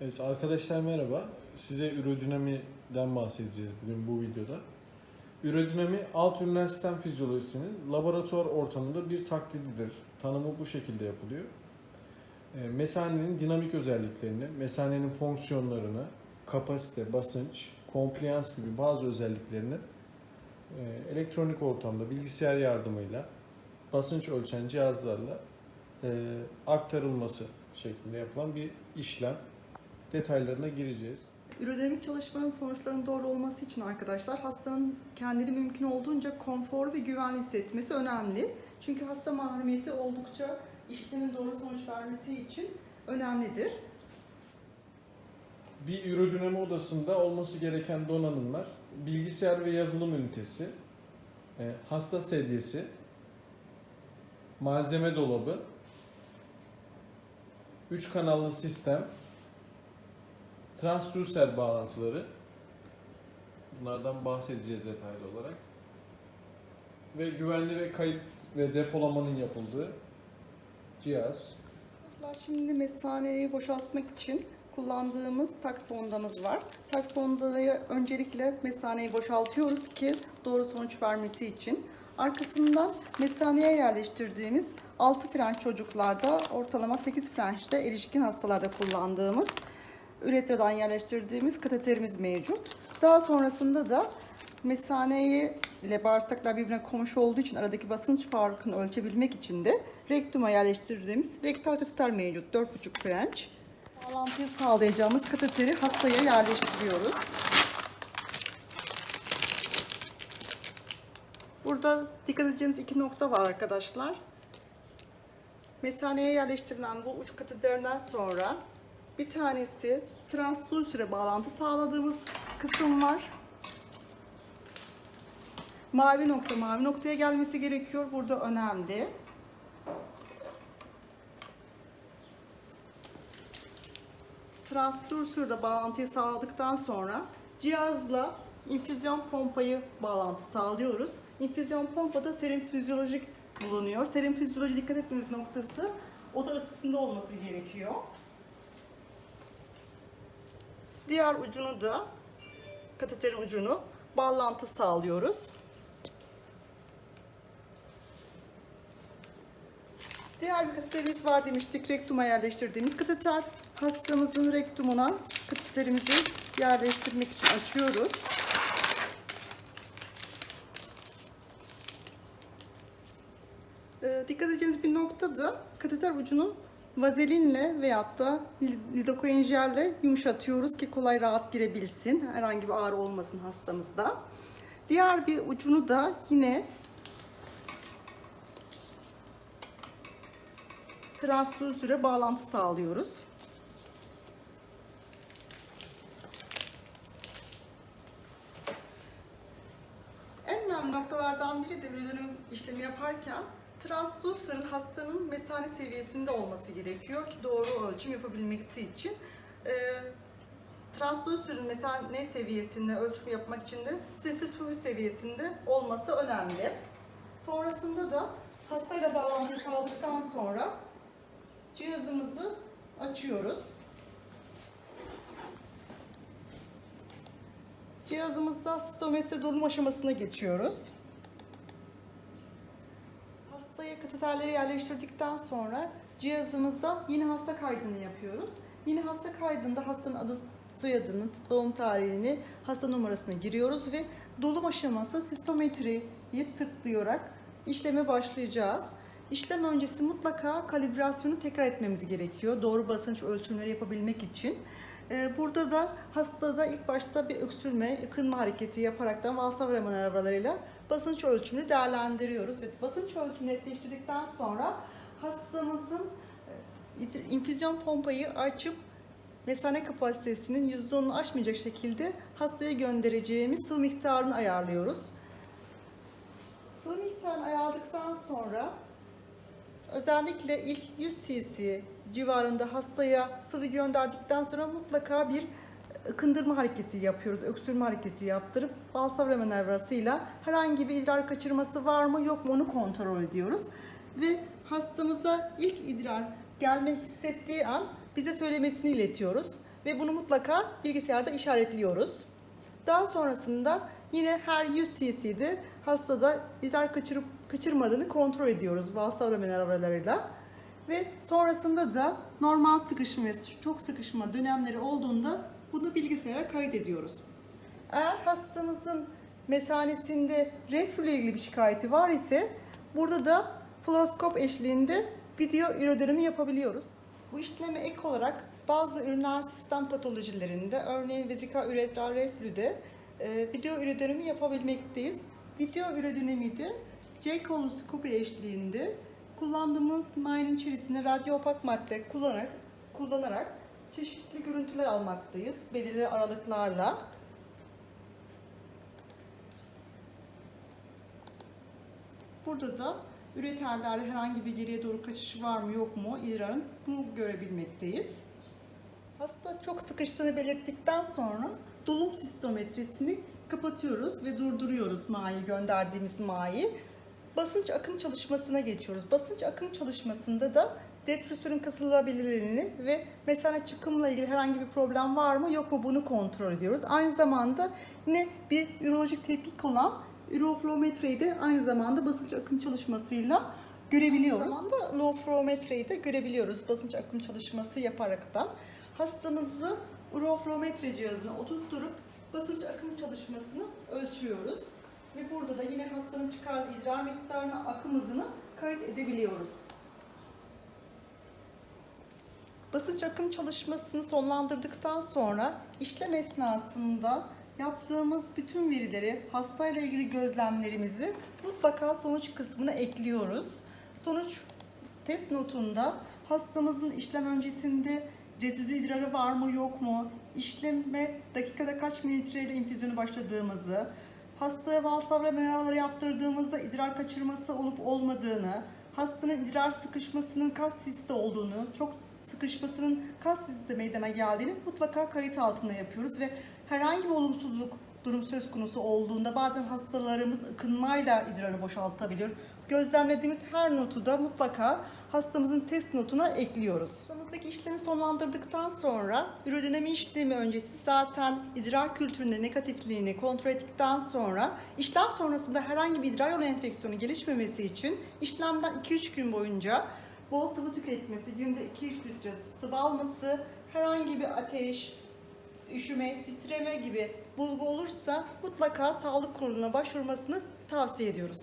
Evet arkadaşlar merhaba. Size ürodinamiden bahsedeceğiz bugün bu videoda. Ürodinami alt üriner sistem fizyolojisinin laboratuvar ortamında bir taklididir. Tanımı bu şekilde yapılıyor. E, Mesanenin dinamik özelliklerini, mesanenin fonksiyonlarını, kapasite, basınç, kompliyans gibi bazı özelliklerini e, elektronik ortamda bilgisayar yardımıyla basınç ölçen cihazlarla e, aktarılması şeklinde yapılan bir işlem. Detaylarına gireceğiz. Ürodinamik çalışmanın sonuçlarının doğru olması için arkadaşlar hastanın kendini mümkün olduğunca konfor ve güvenli hissetmesi önemli. Çünkü hasta mahremiyeti oldukça işlemin doğru sonuç vermesi için önemlidir. Bir ürodinami odasında olması gereken donanımlar bilgisayar ve yazılım ünitesi, e, hasta sedyesi, malzeme dolabı, 3 kanallı sistem, transdüser bağlantıları, bunlardan bahsedeceğiz detaylı olarak ve güvenli ve kayıt ve depolamanın yapıldığı cihaz. Şimdi mesaneyi boşaltmak için kullandığımız tak sondamız var. Tak sondayı öncelikle mesaneyi boşaltıyoruz ki doğru sonuç vermesi için. Arkasından mesaneye yerleştirdiğimiz 6 frenç çocuklarda ortalama 8 frençte erişkin hastalarda kullandığımız üretradan yerleştirdiğimiz kateterimiz mevcut. Daha sonrasında da mesaneyi ile bağırsaklar birbirine komşu olduğu için aradaki basınç farkını ölçebilmek için de rektuma yerleştirdiğimiz rektal kateter mevcut. 4,5 frenç. Bağlantıyı sağlayacağımız kateteri hastaya yerleştiriyoruz. Burada dikkat edeceğimiz iki nokta var arkadaşlar. Mesaneye yerleştirilen bu uç kateterden sonra bir tanesi transdüsere bağlantı sağladığımız kısım var. Mavi nokta mavi noktaya gelmesi gerekiyor. Burada önemli. Transdüsürle bağlantıyı sağladıktan sonra cihazla infüzyon pompayı bağlantı sağlıyoruz. İnfüzyon pompada serum fizyolojik bulunuyor. Serum fizyoloji dikkat etmemiz noktası oda ısısında olması gerekiyor. Diğer ucunu da kateterin ucunu bağlantı sağlıyoruz. Diğer bir kateterimiz var demiştik. Rektuma yerleştirdiğimiz kateter. Hastamızın rektumuna kateterimizi yerleştirmek için açıyoruz. Ee, dikkat edeceğimiz bir nokta da kateter ucunu vazelinle veyahut da lidokain jelle yumuşatıyoruz ki kolay rahat girebilsin. Herhangi bir ağrı olmasın hastamızda. Diğer bir ucunu da yine transdüsüre bağlantı sağlıyoruz. Hastanın mesane seviyesinde olması gerekiyor ki doğru ölçüm yapabilmesi için. Ee, transdüsörün mesane seviyesinde ölçüm yapmak için de senfisfobi seviyesinde olması önemli. Sonrasında da hastayla bağlantı sağladıktan sonra cihazımızı açıyoruz. Cihazımızda stometre dolum aşamasına geçiyoruz. Hastaya kateterleri yerleştirdikten sonra cihazımızda yine hasta kaydını yapıyoruz. Yine hasta kaydında hastanın adı, soyadını, doğum tarihini, hasta numarasını giriyoruz ve dolum aşaması sistometriyi tıklayarak işleme başlayacağız. İşlem öncesi mutlaka kalibrasyonu tekrar etmemiz gerekiyor. Doğru basınç ölçümleri yapabilmek için. Ee, Burada da hastada ilk başta bir öksürme, ıkınma hareketi yaparaktan valsavra manevralarıyla basınç ölçümünü değerlendiriyoruz. Ve basınç ölçümünü netleştirdikten sonra hastamızın e, infüzyon pompayı açıp mesane kapasitesinin %10'unu aşmayacak şekilde hastaya göndereceğimiz sıvı miktarını ayarlıyoruz. Sıvı miktarını ayarladıktan sonra özellikle ilk 100 cc civarında hastaya sıvı gönderdikten sonra mutlaka bir ıkındırma hareketi yapıyoruz. Öksürme hareketi yaptırıp Valsavra manevrasıyla herhangi bir idrar kaçırması var mı yok mu onu kontrol ediyoruz. Ve hastamıza ilk idrar gelmek hissettiği an bize söylemesini iletiyoruz. ve bunu mutlaka bilgisayarda işaretliyoruz. Daha sonrasında yine her 100 cc'de hastada idrar kaçırıp kaçırmadığını kontrol ediyoruz valsavra manevralarıyla. Ve sonrasında da normal sıkışma ve çok sıkışma dönemleri olduğunda bunu bilgisayara kaydediyoruz. Eğer hastamızın mesanesinde reflü ile ilgili bir şikayeti var ise burada da fluoroskop eşliğinde video ürodönümü yapabiliyoruz. Bu işleme ek olarak bazı üriner sistem patolojilerinde örneğin vezika üretral reflüde e, video ürodönümü yapabilmekteyiz. Video ürodönemi de C kolonoskopi eşliğinde kullandığımız mayının içerisinde radyo opak madde kullanarak, kullanarak çeşitli görüntüler almaktayız belirli aralıklarla. Burada da üreterlerde herhangi bir geriye doğru kaçış var mı yok mu idrarın bunu görebilmekteyiz. Hasta çok sıkıştığını belirttikten sonra dolum sistometrisini kapatıyoruz ve durduruyoruz mayi gönderdiğimiz mayi. Basınç akım çalışmasına geçiyoruz. Basınç akım çalışmasında da depresörün kasılabilirliğini ve mesela çıkımla ilgili herhangi bir problem var mı yok mu bunu kontrol ediyoruz. Aynı zamanda yine bir ürolojik tetkik olan üroflometreyi de aynı zamanda basınç akım çalışmasıyla görebiliyoruz. Aynı zamanda low flowmetreyi de görebiliyoruz basınç akım çalışması yaparaktan. Hastamızı uroflometre cihazına oturtturup basınç akım çalışmasını ölçüyoruz. Ve burada da yine hastanın çıkardığı idrar miktarını, akım hızını kayıt edebiliyoruz. Basınç akım çalışmasını sonlandırdıktan sonra işlem esnasında yaptığımız bütün verileri, hastayla ilgili gözlemlerimizi mutlaka sonuç kısmına ekliyoruz. Sonuç test notunda hastamızın işlem öncesinde rezidü idrarı var mı yok mu, işleme dakikada kaç mililitreyle infüzyonu başladığımızı, hastaya valsavra manevraları yaptırdığımızda idrar kaçırması olup olmadığını, hastanın idrar sıkışmasının kas sisti olduğunu, çok sıkışmasının kas sisti meydana geldiğini mutlaka kayıt altında yapıyoruz ve herhangi bir olumsuzluk durum söz konusu olduğunda bazen hastalarımız ıkınmayla idrarı boşaltabiliyor. Gözlemlediğimiz her notu da mutlaka hastamızın test notuna ekliyoruz. Hastamızdaki işlemi sonlandırdıktan sonra ürodinami işlemi öncesi zaten idrar kültüründe negatifliğini kontrol ettikten sonra işlem sonrasında herhangi bir idrar yolu enfeksiyonu gelişmemesi için işlemden 2-3 gün boyunca bol sıvı tüketmesi, günde 2-3 litre sıvı alması, herhangi bir ateş, üşüme, titreme gibi bulgu olursa mutlaka sağlık kuruluna başvurmasını tavsiye ediyoruz.